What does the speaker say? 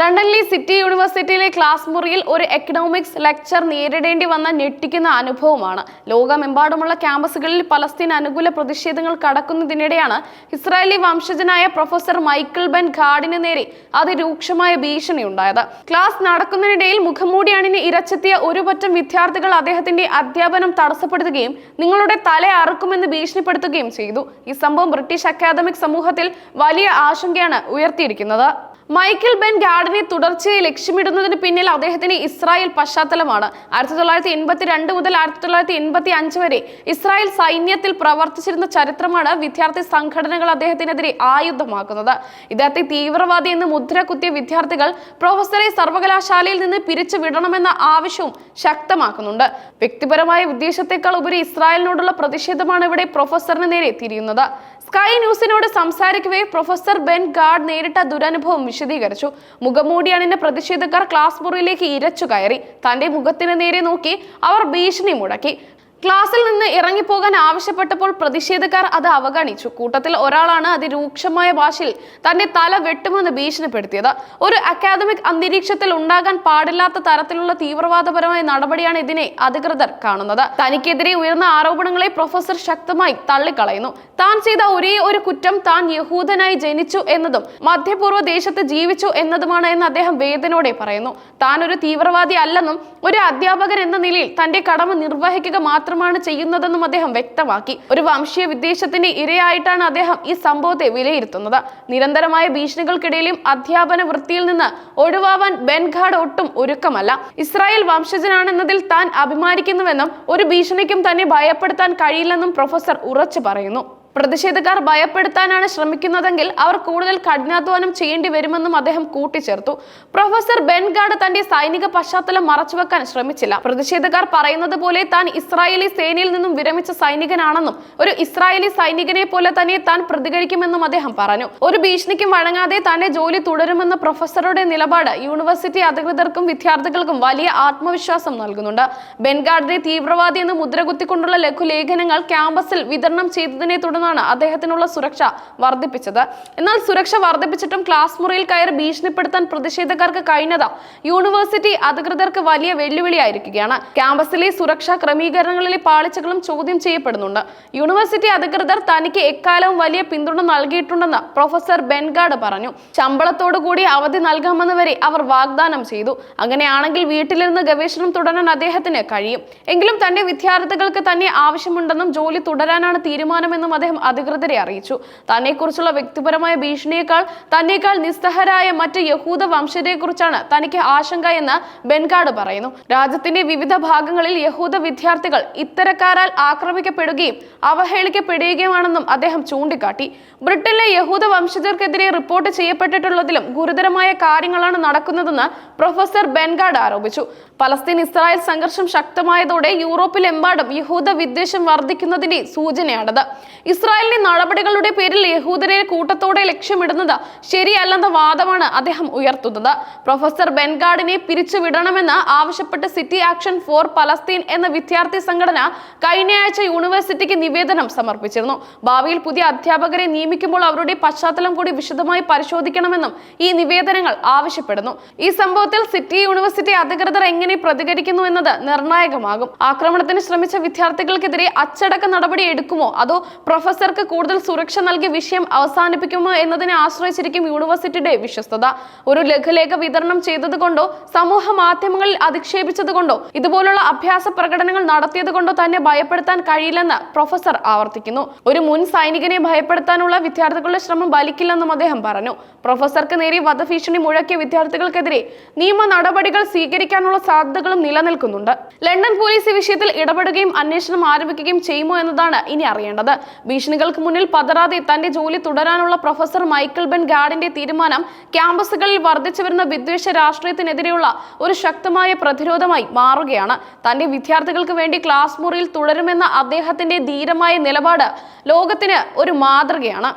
ലണ്ടനിലെ സിറ്റി യൂണിവേഴ്സിറ്റിയിലെ ക്ലാസ് മുറിയിൽ ഒരു എക്കണോമിക്സ് ലെക്ചർ നേരിടേണ്ടി വന്ന ഞെട്ടിക്കുന്ന അനുഭവമാണ്. ലോകമെമ്പാടുമുള്ള ക്യാമ്പസുകളിൽ പലസ്തീൻ അനുകൂല പ്രതിഷേധങ്ങൾ കടക്കുന്നതിനിടെയാണ് ഇസ്രായേലി വംശജനായ പ്രൊഫസർ മൈക്കിൾ ബെൻ ഖാഡിന് നേരെ അതിരൂക്ഷമായ ഭീഷണി ഉണ്ടായത് ക്ലാസ് നടക്കുന്നതിനിടയിൽ മുഖംമൂടി അണിഞ്ഞ് ഇരച്ചെത്തിയ ഒരു പറ്റം വിദ്യാർത്ഥികൾ അദ്ദേഹത്തിന്റെ അധ്യാപനം തടസ്സപ്പെടുത്തുകയും നിങ്ങളുടെ തല അറുക്കുമെന്ന് ഭീഷണിപ്പെടുത്തുകയും ചെയ്തു. ഈ സംഭവം ബ്രിട്ടീഷ് അക്കാദമിക് സമൂഹത്തിൽ വലിയ ആശങ്കയാണ് ഉയർത്തിയിരിക്കുന്നത്. മൈക്കിൾ ബെൻ ഗാർഡിനെ തുടർച്ചയായി ലക്ഷ്യമിടുന്നതിന് പിന്നിൽ അദ്ദേഹത്തിന് ഇസ്രായേൽ പശ്ചാത്തലമാണ്. ആയിരത്തി തൊള്ളായിരത്തി എൺപത്തി രണ്ട് മുതൽ ആയിരത്തി തൊള്ളായിരത്തി എൺപത്തി അഞ്ച് വരെ ഇസ്രായേൽ സൈന്യത്തിൽ പ്രവർത്തിച്ചിരുന്ന ചരിത്രമാണ് വിദ്യാർത്ഥി സംഘടനകൾ അദ്ദേഹത്തിനെതിരെ ആയുധമാക്കുന്നത്. ഇദ്ദേഹത്തെ തീവ്രവാദി എന്ന് മുദ്ര കുത്തിയ വിദ്യാർത്ഥികൾ പ്രൊഫസറെ സർവകലാശാലയിൽ നിന്ന് പിരിച്ചു വിടണമെന്ന ആവശ്യവും ശക്തമാക്കുന്നുണ്ട്. വ്യക്തിപരമായ ഉദ്ദേശത്തെക്കാൾ ഉപരി ഇസ്രായേലിനോടുള്ള പ്രതിഷേധമാണ് ഇവിടെ പ്രൊഫസറിന് നേരെ തിരിയുന്നത്. സ്കൈ ന്യൂസിനോട് സംസാരിക്കവേ പ്രൊഫസർ ബെൻ ഗാർഡ് നേരിട്ട ദുരനുഭവം വിശദീകരിച്ചു. മുഖമൂടി അണിഞ്ഞ പ്രതിഷേധക്കാർ ക്ലാസ് മുറിയിലേക്ക് ഇരച്ചു കയറി. തന്റെ മുഖത്തിന് നേരെ നോക്കി അവർ ഭീഷണി മുടക്കി ക്ലാസ്സിൽ നിന്ന് ഇറങ്ങിപ്പോകാൻ ആവശ്യപ്പെട്ടപ്പോൾ പ്രതിഷേധക്കാർ അത് അവഗണിച്ചു. കൂട്ടത്തിൽ ഒരാളാണ് അതിരൂക്ഷമായ ഭാഷയിൽ തന്റെ തല വെട്ടുമെന്ന് ഭീഷണിപ്പെടുത്തിയത്. ഒരു അക്കാദമിക് അന്തരീക്ഷത്തിൽ ഉണ്ടാകാൻ പാടില്ലാത്ത തരത്തിലുള്ള തീവ്രവാദപരമായ നടപടിയാണ് ഇതിനെ അധികൃതർ കാണുന്നത്. തനിക്കെതിരെ ഉയർന്ന ആരോപണങ്ങളെ പ്രൊഫസർ ശക്തമായി തള്ളിക്കളയുന്നു. താൻ ചെയ്ത ഒരേ ഒരു കുറ്റം താൻ യഹൂദനായി ജനിച്ചു എന്നതും മധ്യപൂർവ ദേശത്ത് ജീവിച്ചു എന്നതുമാണ് എന്ന് അദ്ദേഹം വേദനയോടെ പറയുന്നു. താൻ ഒരു തീവ്രവാദി അല്ലെന്നും ഒരു അധ്യാപകൻ എന്ന നിലയിൽ തന്റെ കടമ നിർവഹിക്കുക മാത്രമാണ് ചെയ്യുന്നതെന്നും അദ്ദേഹം വ്യക്തമാക്കി. ഒരു വംശീയ വിദ്വേഷത്തിന്റെ ഇരയായിട്ടാണ് അദ്ദേഹം ഈ സംഭവത്തെ വിലയിരുത്തുന്നത്. നിരന്തരമായ ഭീഷണികൾക്കിടയിലും അധ്യാപന വൃത്തിയിൽ നിന്ന് ഒഴിവാവാൻ ബെൻഘാഡ് ഒട്ടും ഒരുക്കമല്ല. ഇസ്രായേൽ വംശജനാണെന്നതിൽ താൻ അഭിമാനിക്കുന്നുവെന്നും ഒരു ഭീഷണിക്കും തന്നെ ഭയപ്പെടുത്താൻ കഴിയില്ലെന്നും പ്രൊഫസർ ഉറച്ചു പറയുന്നു. പ്രതിഷേധക്കാർ ഭയപ്പെടുത്താനാണ് ശ്രമിക്കുന്നതെങ്കിൽ അവർ കൂടുതൽ കഠിനാധ്വാനം ചെയ്യേണ്ടി വരുമെന്നും അദ്ദേഹം കൂട്ടിച്ചേർത്തു. പ്രൊഫസർ ബെൻഗാഡ് തന്റെ സൈനിക പശ്ചാത്തലം മറച്ചുവെക്കാൻ ശ്രമിച്ചില്ല. പ്രതിഷേധക്കാർ പറയുന്നത് പോലെ താൻ ഇസ്രായേലി സേനയിൽ നിന്നും വിരമിച്ച സൈനികനാണെന്നും ഒരു ഇസ്രായേലി സൈനികനെ പോലെ തന്നെ താൻ പ്രതികരിക്കുമെന്നും അദ്ദേഹം പറഞ്ഞു. ഒരു ഭീഷണിക്കും വഴങ്ങാതെ തന്റെ ജോലി തുടരുമെന്ന പ്രൊഫസറുടെ നിലപാട് യൂണിവേഴ്സിറ്റി അധികൃതർക്കും വിദ്യാർത്ഥികൾക്കും വലിയ ആത്മവിശ്വാസം നൽകുന്നുണ്ട്. ബെൻഗാഡിനെ തീവ്രവാദി എന്ന് മുദ്രകുത്തിക്കൊണ്ടുള്ള ലഘുലേഖനങ്ങൾ ക്യാമ്പസിൽ വിതരണം ചെയ്തതിനെ തുടർന്നാണ് അദ്ദേഹത്തിനുള്ള സുരക്ഷ വർദ്ധിപ്പിച്ചത്. എന്നാൽ സുരക്ഷ വർദ്ധിപ്പിച്ചിട്ടും ക്ലാസ് മുറിയിൽ കയറി ഭീഷണിപ്പെടുത്താൻ പ്രതിഷേധക്കാർക്ക് കഴിഞ്ഞത് യൂണിവേഴ്സിറ്റി അധികൃതർക്ക് വലിയ വെല്ലുവിളിയായിരിക്കുകയാണ്. ക്യാമ്പസിലെ സുരക്ഷാ ക്രമീകരണങ്ങളിലെ പാളിച്ചകളും ചോദ്യം ചെയ്യപ്പെടുന്നുണ്ട്. യൂണിവേഴ്സിറ്റി അധികൃതർ തനിക്ക് എക്കാലവും വലിയ പിന്തുണ നൽകിയിട്ടുണ്ടെന്ന് പ്രൊഫസർ ബെൻഗാഡ് പറഞ്ഞു. ശമ്പളത്തോടു കൂടി അവധി നൽകാമെന്ന് വരെ അവർ വാഗ്ദാനം ചെയ്തു. അങ്ങനെയാണെങ്കിൽ വീട്ടിലിരുന്ന് ഗവേഷണം തുടരാൻ അദ്ദേഹത്തിന് കഴിയും. എങ്കിലും തന്റെ വിദ്യാർത്ഥികൾക്ക് തന്നെ ആവശ്യമുണ്ടെന്നും ജോലി തുടരാനാണ് തീരുമാനമെന്നും അദ്ദേഹം അധികൃതരെ അറിയിച്ചു. തന്നെക്കുറിച്ചുള്ള വ്യക്തിപരമായ ഭീഷണിയേക്കാൾ തന്നെക്കാൾ നിസ്സഹരായ മറ്റ് യഹൂദ വംശജരെക്കുറിച്ചാണ് തനിക്ക് ആശങ്ക എന്ന് ബെൻഗാഡ് പറയുന്നു. രാജ്യത്തിന്റെ വിവിധ ഭാഗങ്ങളിൽ യഹൂദ വിദ്യാർത്ഥികൾ ഇത്തരക്കാരാൽ ആക്രമിക്കപ്പെടുകയും അവഹേളിക്കപ്പെടുകയുമാണെന്നും അദ്ദേഹം ചൂണ്ടിക്കാട്ടി. ബ്രിട്ടനിലെ യഹൂദ വംശജർക്കെതിരെ റിപ്പോർട്ട് ചെയ്യപ്പെട്ടിട്ടുള്ളതിലും ഗുരുതരമായ കാര്യങ്ങളാണ് നടക്കുന്നതെന്ന് പ്രൊഫസർ ബെൻഗാഡ് ആരോപിച്ചു. പലസ്തീൻ ഇസ്രായേൽ സംഘർഷം ശക്തമായതോടെ യൂറോപ്പിലെമ്പാടും യഹൂദ വിദ്വേഷം വർദ്ധിക്കുന്നതിന്റെ സൂചനയാണത്. ഇസ്രായേലിന്റെ നടപടികളുടെ പേരിൽ യഹൂദരെ കൂട്ടത്തോടെ ലക്ഷ്യമിടുന്നത് ശരിയല്ലെന്ന വാദമാണ് അദ്ദേഹം ഉയർത്തുന്നത്. പ്രൊഫസർ ബെൻഗാർഡിനെ പിരിച്ചുവിടണമെന്ന് ആവശ്യപ്പെട്ട് സിറ്റി ആക്ഷൻ ഫോർ പലസ്തീൻ എന്ന വിദ്യാർത്ഥി സംഘടന കഴിഞ്ഞയാഴ്ച യൂണിവേഴ്സിറ്റിക്ക് നിവേദനം സമർപ്പിച്ചിരുന്നു. ഭാവിയിൽ പുതിയ അധ്യാപകരെ നിയമിക്കുമ്പോൾ അവരുടെ പശ്ചാത്തലം കൂടി വിശദമായി പരിശോധിക്കണമെന്നും ഈ നിവേദനങ്ങൾ ആവശ്യപ്പെടുന്നു. ഈ സംഭവത്തിൽ സിറ്റി യൂണിവേഴ്സിറ്റി അധികൃതർ എങ്ങനെ പ്രതികരിക്കുന്നു എന്നത് നിർണായകമാകും. ആക്രമണത്തിന് ശ്രമിച്ച വിദ്യാർത്ഥികൾക്കെതിരെ അച്ചടക്ക നടപടി എടുക്കുമോ? അതോ പ്രൊഫസർക്ക് കൂടുതൽ സുരക്ഷ നൽകി വിഷയം അവസാനിപ്പിക്കുമോ എന്നതിനെ ആശ്രയിച്ചിരിക്കും യൂണിവേഴ്സിറ്റിയുടെ വിശ്വസ്തത. ഒരു ലഘുലേഖ വിതരണം ചെയ്തതുകൊണ്ടോ സമൂഹ മാധ്യമങ്ങളിൽ അധിക്ഷേപിച്ചതുകൊണ്ടോ ഇതുപോലുള്ള അഭ്യാസ പ്രകടനങ്ങൾ നടത്തിയതുകൊണ്ടോ തന്നെ ഭയപ്പെടുത്താൻ കഴിയില്ലെന്ന് പ്രൊഫസർ ആവർത്തിക്കുന്നു. ഒരു മുൻ സൈനികനെ ഭയപ്പെടുത്താനുള്ള വിദ്യാർത്ഥികളുടെ ശ്രമം ഫലിക്കില്ലെന്നും അദ്ദേഹം പറഞ്ഞു. പ്രൊഫസർക്ക് നേരെ വധഭീഷണി മുഴക്കിയ വിദ്യാർത്ഥികൾക്കെതിരെ നിയമ നടപടികൾ സ്വീകരിക്കാനുള്ള സാധ്യതകളും നിലനിൽക്കുന്നുണ്ട്. ലണ്ടൻ പോലീസ് ഈ വിഷയത്തിൽ ഇടപെടുകയും അന്വേഷണം ആരംഭിക്കുകയും ചെയ്യുമോ എന്നതാണ് ഇനി അറിയേണ്ടത്. ഭീഷണികൾക്ക് മുന്നിൽ പതറാതെ തന്റെ ജോലി തുടരാനുള്ള പ്രൊഫസർ മൈക്കിൾ ബെൻ ഗാഡിന്റെ തീരുമാനം ക്യാമ്പസുകളിൽ വർദ്ധിച്ചു വരുന്ന വിദ്വേഷ രാഷ്ട്രീയത്തിനെതിരെയുള്ള ഒരു ശക്തമായ പ്രതിരോധമായി മാറുകയാണ്. തന്റെ വിദ്യാർത്ഥികൾക്ക് വേണ്ടി ക്ലാസ് മുറിയിൽ തുടരുമെന്ന അദ്ദേഹത്തിന്റെ ധീരമായ നിലപാട് ലോകത്തിന് ഒരു മാതൃകയാണ്.